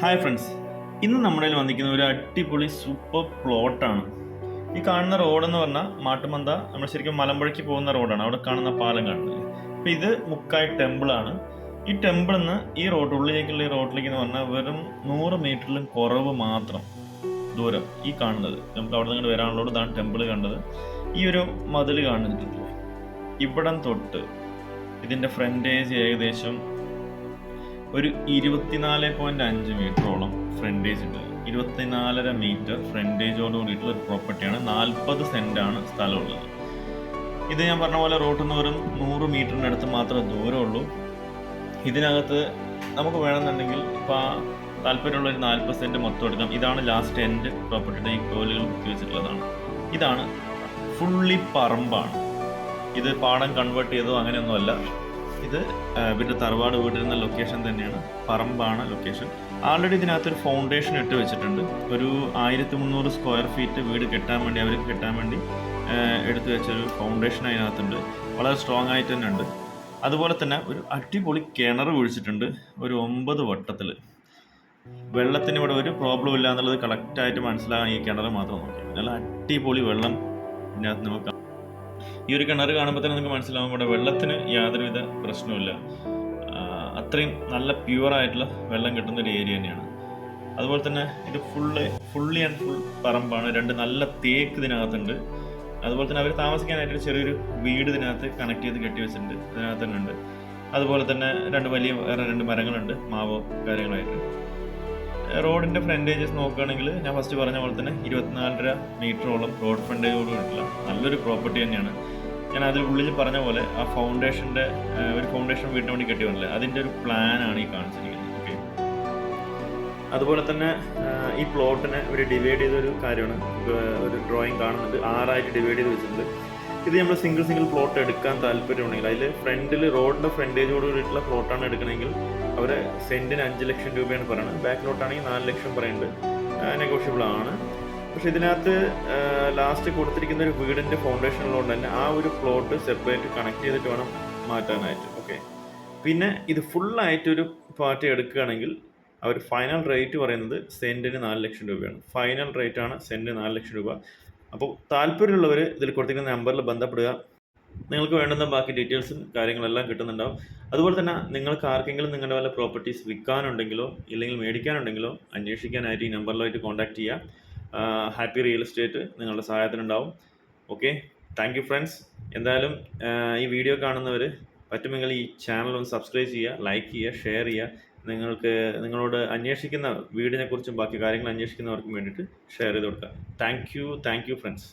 Hi friends ഇന്ന് നമ്മുടെ വന്നിരിക്കുന്ന ഒരു അടിപൊളി സൂപ്പർ പ്ലോട്ടാണ് ഈ കാണുന്ന റോഡെന്ന് പറഞ്ഞാൽ മാട്ടുമന്ത നമ്മൾ ശരിക്കും മലമ്പുഴയ്ക്ക് പോകുന്ന റോഡാണ് അവിടെ കാണുന്ന പാലം കാണുന്നത്. അപ്പം ഇത് മുക്കായി ടെമ്പിളാണ് ഈ ടെമ്പിളിൽ നിന്ന് ഈ റോഡ് ഉള്ളിലേക്കുള്ള ഈ റോഡിലേക്ക് എന്ന് പറഞ്ഞാൽ വെറും നൂറ് മീറ്ററിലും കുറവ് മാത്രം ദൂരം ഈ കാണുന്നത്. നമുക്ക് അവിടെ നിന്ന് വരാനുള്ളത് ഇതാണ് ടെമ്പിൾ കണ്ടത്. ഈ ഒരു മതിൽ കാണുന്നില്ല ഇവിടം തൊട്ട് ഇതിന്റെ ഫ്രണ്ടേജ് ഏകദേശം ഒരു ഇരുപത്തിനാല് പോയിന്റ് അഞ്ച് മീറ്ററോളം ഫ്രണ്ടേജ് ഉണ്ട്. ഇരുപത്തിനാലര മീറ്റർ ഫ്രണ്ടേജോട് കൂടിയിട്ടുള്ള ഒരു പ്രോപ്പർട്ടിയാണ് നാൽപ്പത് സെന്റാണ് സ്ഥലമുള്ളത്. ഇത് ഞാൻ പറഞ്ഞ പോലെ റോട്ടിൽ നിന്ന് വെറും നൂറ് മീറ്ററിന് അടുത്ത് മാത്രമേ ദൂരമുള്ളൂ ഇതിനകത്ത് നമുക്ക് വേണമെന്നുണ്ടെങ്കിൽ ഇപ്പോൾ ആ താല്പര്യമുള്ള ഒരു നാൽപ്പത് സെന്റ് മൊത്തം എടുക്കാം. ഇതാണ് ലാസ്റ്റ് എൻഡ് പ്രോപ്പർട്ടിയുടെ ഈ കോലുകൾ കുത്തി വെച്ചിട്ടുള്ളതാണ്. ഇതാണ് ഫുള്ളി പറമ്പാണ്. ഇത് പാടം കൺവേർട്ട് ചെയ്തോ അങ്ങനെയൊന്നുമല്ല. ഇത് ഇവരുടെ തറവാട് വീടിരുന്ന ലൊക്കേഷൻ തന്നെയാണ്. പറമ്പാണ് ലൊക്കേഷൻ ആൾറെഡി ഇതിനകത്തൊരു ഫൗണ്ടേഷൻ ഇട്ട് വെച്ചിട്ടുണ്ട്. ഒരു ആയിരത്തി മുന്നൂറ് സ്ക്വയർ ഫീറ്റ് വീട് കെട്ടാൻ വേണ്ടി അവർക്ക് കെട്ടാൻ വേണ്ടി എടുത്തു വെച്ചൊരു ഫൗണ്ടേഷൻ അതിനകത്തുണ്ട്. വളരെ സ്ട്രോങ് ആയിട്ട് തന്നെ ഉണ്ട്. അതുപോലെ തന്നെ ഒരു അടിപൊളി കിണർ കുഴിച്ചിട്ടുണ്ട് ഒരു ഒമ്പത് വട്ടത്തിൽ വെള്ളത്തിന് ഇവിടെ ഒരു പ്രോബ്ലം ഇല്ല എന്നുള്ളത് കറക്റ്റായിട്ട് മനസ്സിലാകാൻ ഈ കിണർ മാത്രം നോക്കി നല്ല അടിപൊളി വെള്ളം ഇതിനകത്ത് നമുക്ക്. ഈ ഒരു കിണർ കാണുമ്പോൾ തന്നെ നിങ്ങൾക്ക് മനസ്സിലാവും ഇവിടെ വെള്ളത്തിന് യാതൊരുവിധ പ്രശ്നവുമില്ല. അത്രയും നല്ല പ്യുവറായിട്ടുള്ള വെള്ളം കിട്ടുന്ന ഒരു ഏരിയ തന്നെയാണ്. അതുപോലെ തന്നെ ഇത് ഫുള്ള് ഫുള്ളി ആൻഡ് ഫുൾ പറമ്പാണ്. രണ്ട് നല്ല തേക്ക് ഇതിനകത്തുണ്ട്. അതുപോലെ തന്നെ അവർ താമസിക്കാനായിട്ട് ചെറിയൊരു വീട് ഇതിനകത്ത് കണക്ട് ചെയ്ത് കെട്ടി വെച്ചിട്ടുണ്ട്. ഇതിനകത്ത് തന്നെ ഉണ്ട് അതുപോലെ തന്നെ രണ്ട് വലിയ വേറെ രണ്ട് മരങ്ങളുണ്ട്. മാവോ കാര്യങ്ങളായിട്ട്. റോഡിന്റെ ഫ്രണ്ടേജസ് നോക്കുകയാണെങ്കിൽ ഞാൻ ഫസ്റ്റ് പറഞ്ഞ പോലെ തന്നെ ഇരുപത്തിനാലര മീറ്ററോളം റോഡ് ഫ്രണ്ടേജോട് കൂടിയിട്ടുള്ള നല്ലൊരു പ്രോപ്പർട്ടി തന്നെയാണ്. ഞാൻ അതിൽ ഉള്ളിൽ പറഞ്ഞ പോലെ ആ ഫൗണ്ടേഷന്റെ ഒരു ഫൗണ്ടേഷൻ വീടിന് വേണ്ടി കെട്ടി വന്നില്ല? അതിന്റെ ഒരു പ്ലാനാണ് ഈ കാണിച്ചിരിക്കുന്നത്. ഓക്കെ അതുപോലെ തന്നെ ഈ പ്ലോട്ടിനെ ഒരു ഡിവൈഡ് ചെയ്തൊരു കാര്യമാണ് ഒരു ഡ്രോയിങ് കാണുന്നുണ്ട് ആറായിട്ട് ഡിവൈഡ് ചെയ്ത് വെച്ചിട്ടുണ്ട്. ഇത് നമ്മൾ സിംഗിൾ സിംഗിൾ പ്ലോട്ട് എടുക്കാൻ താല്പര്യമുണ്ടെങ്കിൽ അതിൽ ഫ്രണ്ടിൽ റോഡിന്റെ ഫ്രണ്ടേജോട് കൂടിയിട്ടുള്ള പ്ലോട്ടാണ് എടുക്കണമെങ്കിൽ അവർ സെന്റിന് അഞ്ച് ലക്ഷം രൂപയാണ് പറയുന്നത് ബാക്ക് ബാക്കിലോട്ടാണെങ്കിൽ നാല് ലക്ഷം പറയുന്നുണ്ട് നെഗോഷ്യബിൾ ആണ്. പക്ഷെ ഇതിനകത്ത് ലാസ്റ്റ് കൊടുത്തിരിക്കുന്ന ഒരു വീടിന്റെ ഫൗണ്ടേഷൻ ഉള്ളതുകൊണ്ട് തന്നെ ആ ഒരു പ്ലോട്ട് സെപ്പറേറ്റ് കണക്ട് ചെയ്തിട്ട് വേണം മാറ്റാനായിട്ട്. ഓക്കെ പിന്നെ ഇത് ഫുള്ളായിട്ട് ഒരു പാർട്ടി എടുക്കുകയാണെങ്കിൽ അവർ ഫൈനൽ റേറ്റ് പറയുന്നത് സെന്റിന് നാല് ലക്ഷം രൂപയാണ്. ഫൈനൽ റേറ്റ് ആണ് സെന്റിന് നാല് ലക്ഷം രൂപ. അപ്പോൾ താല്പര്യമുള്ളവർ ഇതിൽ കൊടുത്തിരിക്കുന്ന നമ്പറിൽ ബന്ധപ്പെടുക. നിങ്ങൾക്ക് വേണ്ടുന്ന ബാക്കി ഡീറ്റെയിൽസും കാര്യങ്ങളെല്ലാം കിട്ടുന്നുണ്ടാവും. അതുപോലെ തന്നെ നിങ്ങൾക്ക് ആർക്കെങ്കിലും നിങ്ങളുടെ വല്ല പ്രോപ്പർട്ടീസ് വിൽക്കാനുണ്ടെങ്കിലോ ഇല്ലെങ്കിൽ മേടിക്കാനുണ്ടെങ്കിലോ അന്വേഷിക്കാനായിട്ട് ഈ നമ്പറിലായിട്ട് കോൺടാക്ട് ചെയ്യുക. ഹാപ്പി റിയൽ എസ്റ്റേറ്റ് നിങ്ങളുടെ സഹായത്തിനുണ്ടാവും. ഓക്കെ? Thank you friends. എന്തായാലും ഈ വീഡിയോ കാണുന്നവർ പറ്റുമെങ്കിൽ ഈ ചാനൽ ഒന്ന് സബ്സ്ക്രൈബ് ചെയ്യുക ലൈക്ക് ചെയ്യുക ഷെയർ ചെയ്യുക. നിങ്ങൾക്ക് നിങ്ങളോട് അന്വേഷിക്കുന്ന വീടിനെക്കുറിച്ചും ബാക്കി കാര്യങ്ങൾ അന്വേഷിക്കുന്നവർക്കും വേണ്ടിയിട്ട് ഷെയർ ചെയ്ത് കൊടുക്കുക thank you thank you friends